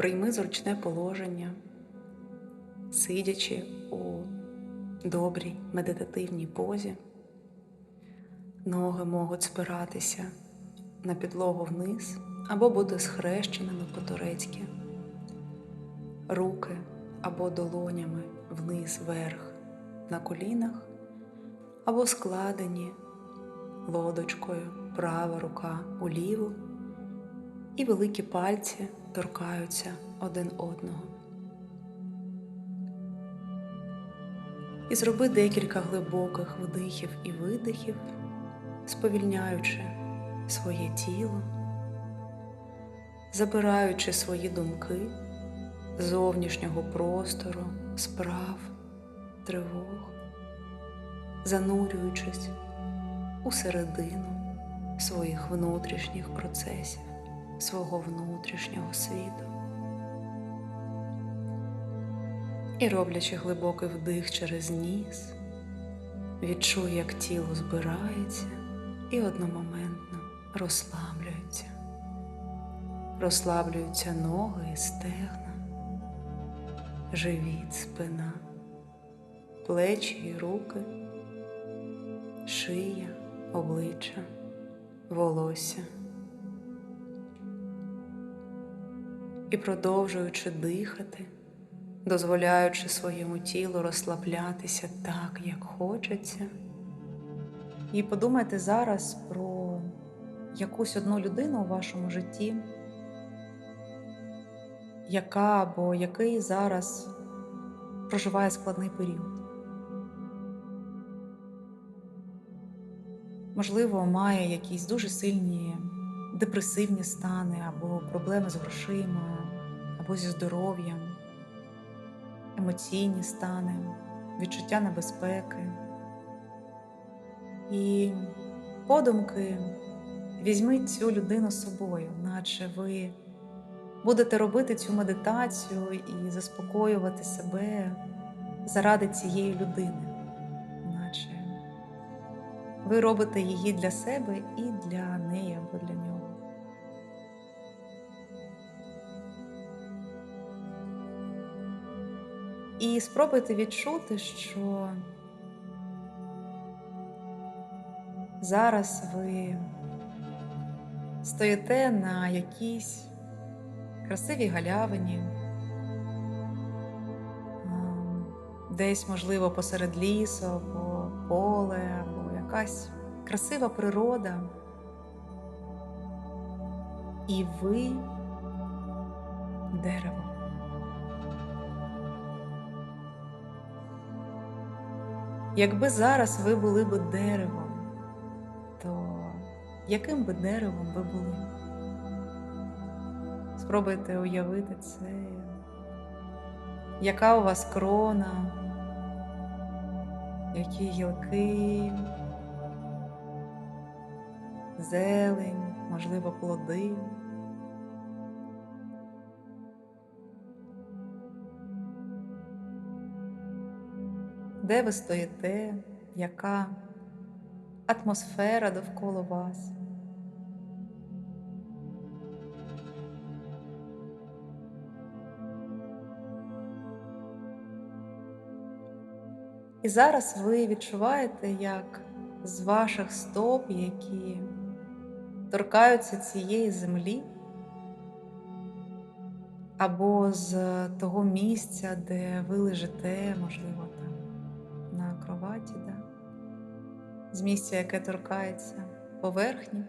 прийми зручне положення, сидячи у добрій медитативній позі. Ноги можуть спиратися на підлогу вниз або бути схрещеними по-турецьки, руки або долонями вниз вверх на колінах, або складені лодочкою права рука у ліву, і великі пальці торкаються один одного. І зроби декілька глибоких вдихів і видихів, сповільняючи своє тіло, забираючи свої думки зовнішнього простору, справ, тривог, занурюючись у середину своїх внутрішніх процесів, свого внутрішнього світу. І роблячи глибокий вдих через ніс, відчуй, як тіло збирається і одномоментно розслаблюється. Розслаблюються ноги і стегна, живіт, спина, плечі і руки, шия, обличчя, волосся. І продовжуючи дихати, дозволяючи своєму тілу розслаблятися так, як хочеться. І подумайте зараз про якусь одну людину у вашому житті, яка або який зараз проживає складний період. Можливо, має якісь дуже сильні депресивні стани, або проблеми з грошима, або зі здоров'ям, емоційні стани, відчуття небезпеки. І подумки візьміть цю людину з собою, наче ви будете робити цю медитацію і заспокоювати себе заради цієї людини, наче ви робите її для себе і для неї або для І спробуйте відчути, що зараз ви стоїте на якійсь красивій галявині, десь, можливо, посеред лісу, або поле, або якась красива природа. І ви дерево. Якби зараз ви були би деревом, то яким би деревом ви були? Спробуйте уявити це, яка у вас крона, які гілки, зелень, можливо, плоди. Де ви стоїте, яка атмосфера довкола вас? І зараз ви відчуваєте, як з ваших стоп, які торкаються цієї землі, або з того місця, де ви лежите, можливо, з місця, яке торкається поверхні,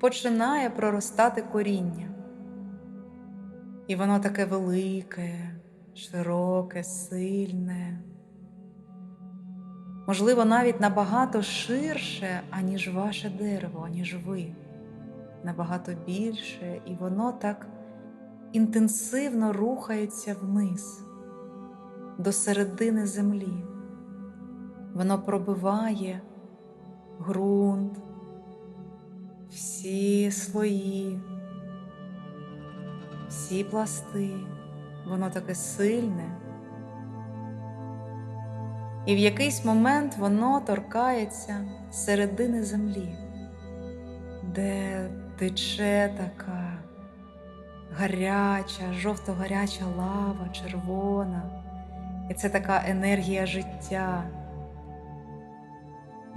починає проростати коріння. І воно таке велике, широке, сильне можливо, навіть набагато ширше, аніж ваше дерево, аніж ви, набагато більше, і воно так інтенсивно рухається вниз, до середини землі. Воно пробиває ґрунт, всі слої, всі пласти, воно таке сильне. І в якийсь момент воно торкається середини землі, де тече така гаряча, жовто-гаряча лава, червона. І це така енергія життя,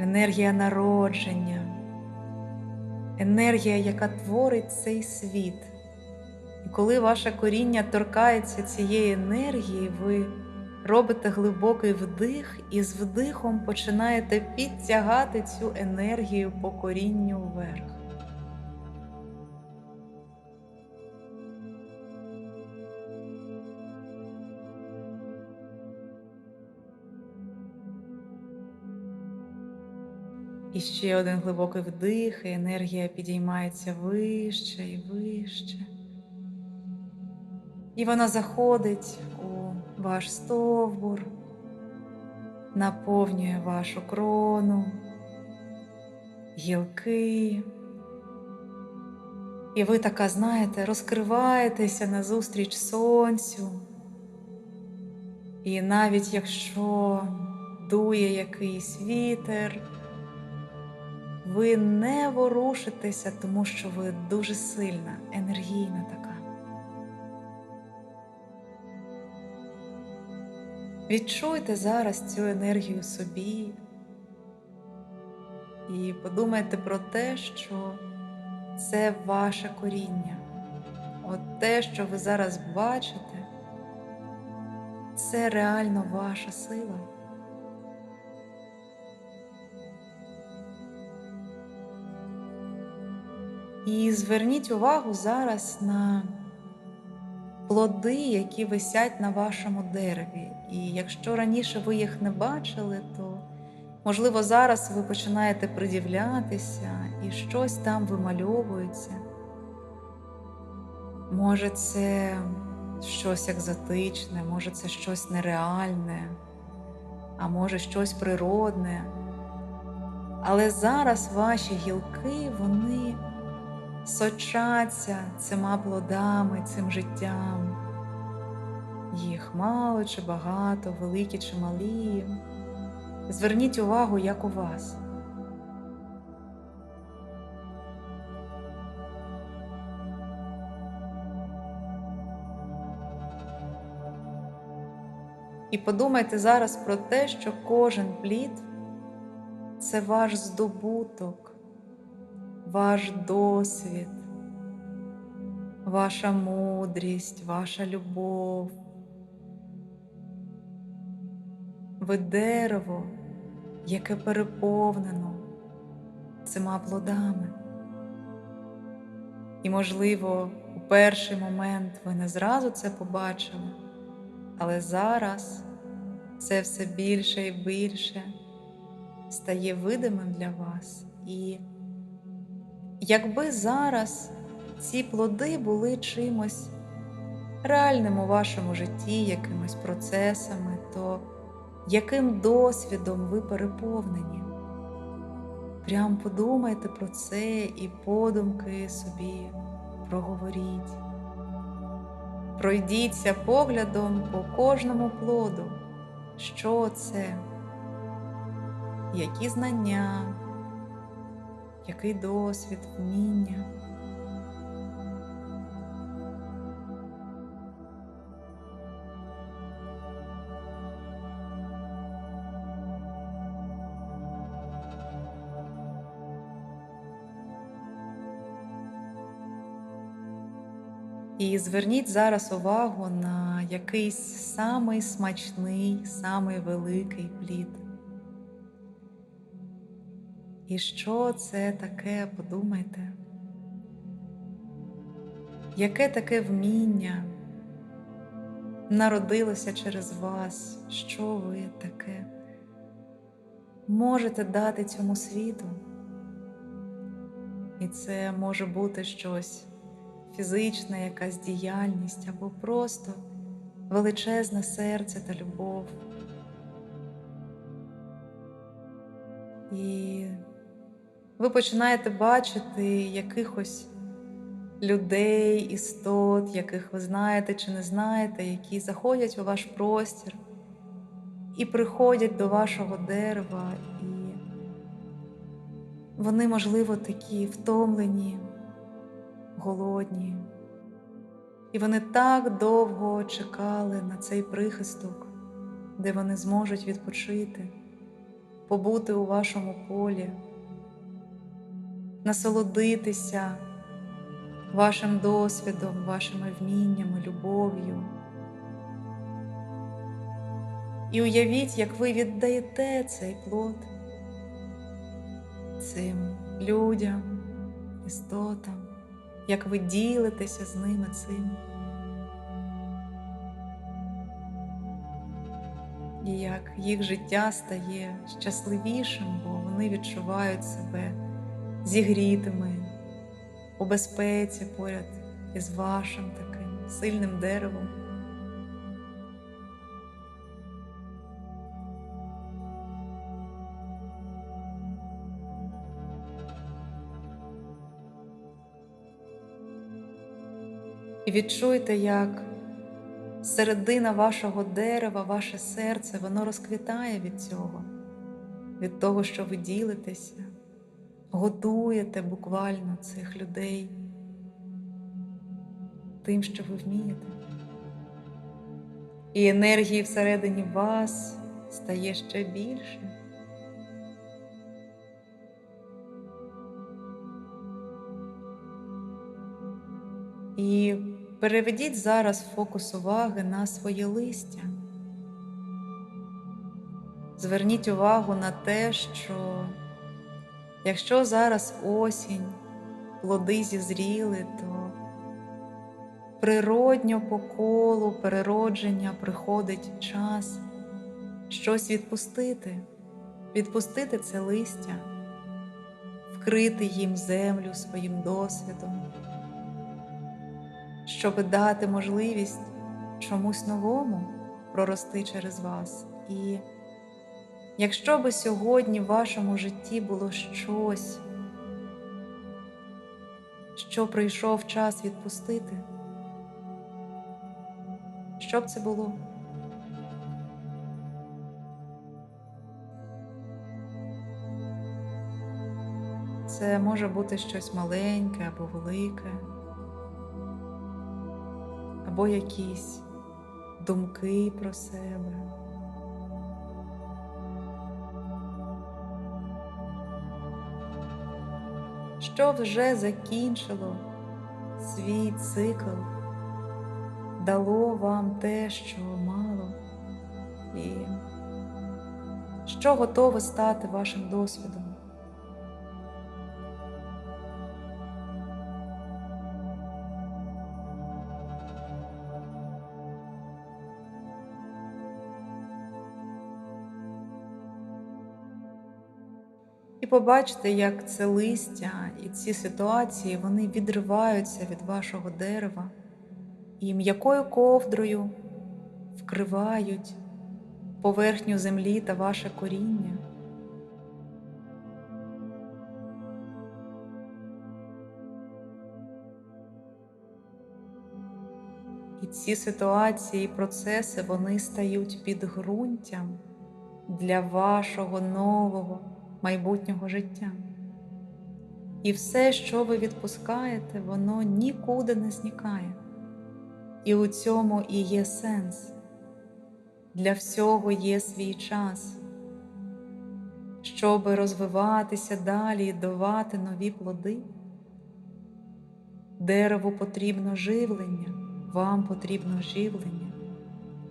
енергія народження, енергія, яка творить цей світ. І коли ваше коріння торкається цієї енергії, ви робите глибокий вдих і з вдихом починаєте підтягати цю енергію по корінню вверх. І ще один глибокий вдих, і енергія підіймається вище і вище. І вона заходить у ваш стовбур, наповнює вашу крону, гілки. І ви така, знаєте, розкриваєтеся назустріч сонцю. І навіть якщо дує якийсь вітер, ви не ворушитеся, тому що ви дуже сильна, енергійна така. Відчуйте зараз цю енергію собі і подумайте про те, що це ваше коріння. От те, що ви зараз бачите, це реально ваша сила. І зверніть увагу зараз на плоди, які висять на вашому дереві. І якщо раніше ви їх не бачили, то можливо зараз ви починаєте придивлятися і щось там вимальовується. Може, це щось екзотичне, може це щось нереальне, а може щось природне. Але зараз ваші гілки, вони сочаться цими плодами, цим життям. Їх мало чи багато, великі чи малі. Зверніть увагу, як у вас. І подумайте зараз про те, що кожен плід це ваш здобуток, ваш досвід, ваша мудрість, ваша любов. Ви дерево, яке переповнено цими плодами. І, можливо, у перший момент ви не зразу це побачили, але зараз це все більше і більше стає видимим для вас. І якби зараз ці плоди були чимось реальним у вашому житті, якимись процесами, то яким досвідом ви переповнені? Прям подумайте про це і подумки собі проговоріть. Пройдіться поглядом по кожному плоду, що це, які знання, який досвід, вміння. І зверніть зараз увагу на якийсь самий смачний, самий великий плід. І що це таке, подумайте? Яке таке вміння народилося через вас? Що ви таке можете дати цьому світу? І це може бути щось фізична якась діяльність або просто величезне серце та любов. І ви починаєте бачити якихось людей, істот, яких ви знаєте чи не знаєте, які заходять у ваш простір і приходять до вашого дерева, і вони, можливо, такі втомлені голодні, І вони так довго чекали на цей прихисток, де вони зможуть відпочити, побути у вашому полі, насолодитися вашим досвідом, вашими вміннями, любов'ю. І уявіть, як ви віддаєте цей плод цим людям, істотам, як ви ділитеся з ними цим. І як їх життя стає щасливішим, бо вони відчувають себе зігрітими у безпеці поряд із вашим таким сильним деревом. І відчуйте, як середина вашого дерева, ваше серце, воно розквітає від цього, від того, що ви ділитеся, годуєте буквально цих людей тим, що ви вмієте. І енергії всередині вас стає ще більше. І переведіть зараз фокус уваги на своє листя. Зверніть увагу на те, що якщо зараз осінь, плоди зізріли, то природньо по колу переродження приходить час щось відпустити, відпустити це листя, вкрити їм землю своїм досвідом щоб дати можливість чомусь новому прорости через вас. І якщо би сьогодні в вашому житті було щось, що прийшов час відпустити, що б це було? Це може бути щось маленьке або велике або якісь думки про себе. Що вже закінчило свій цикл, дало вам те, що мало, і що готове стати вашим досвідом. Побачите, як це листя і ці ситуації вони відриваються від вашого дерева і м'якою ковдрою вкривають поверхню землі та ваше коріння. І ці ситуації і процеси вони стають підґрунтям для вашого нового майбутнього життя. І все, що ви відпускаєте, воно нікуди не зникає. І у цьому і є сенс. Для всього є свій час, щоб розвиватися далі і давати нові плоди. Дереву потрібно живлення, вам потрібно живлення,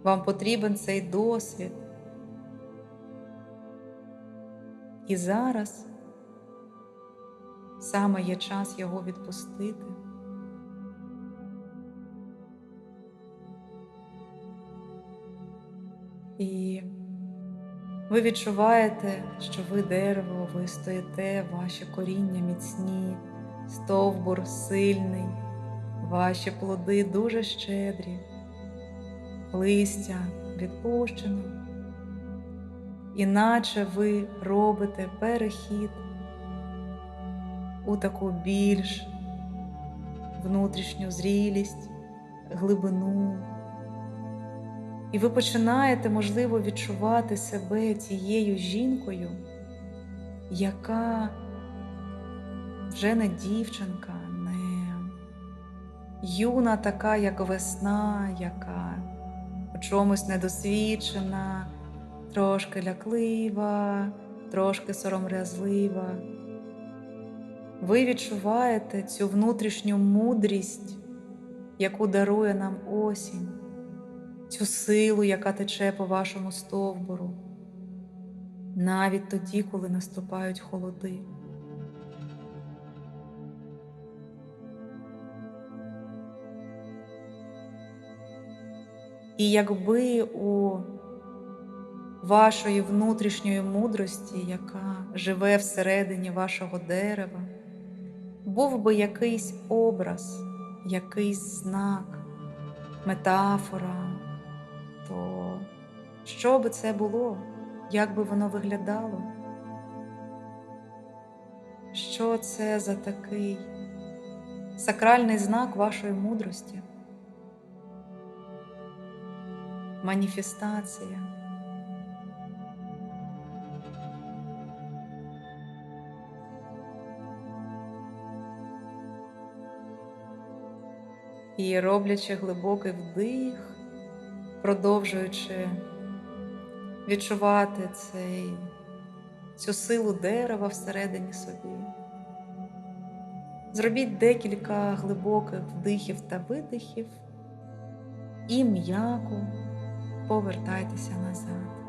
вам потрібен цей досвід. І зараз саме є час його відпустити. І ви відчуваєте, що ви дерево, ви стоїте, ваші коріння міцні, стовбур сильний, ваші плоди дуже щедрі, листя відпущено іначе ви робите перехід у таку більш внутрішню зрілість, глибину. І ви починаєте, можливо, відчувати себе тією жінкою, яка вже не дівчинка, не юна, така, як весна, яка у чомусь недосвідчена, трошки ляклива, трошки сором'язлива. Ви відчуваєте цю внутрішню мудрість, яку дарує нам осінь, цю силу, яка тече по вашому стовбуру, навіть тоді, коли наступають холоди. І якби у вашої внутрішньої мудрості, яка живе всередині вашого дерева, був би якийсь образ, якийсь знак, метафора, то що би це було, як би воно виглядало? Що це за такий сакральний знак вашої мудрості? Маніфестація. І роблячи глибокий вдих, продовжуючи відчувати цей, цю силу дерева всередині собі. Зробіть декілька глибоких вдихів та видихів і м'яко повертайтеся назад.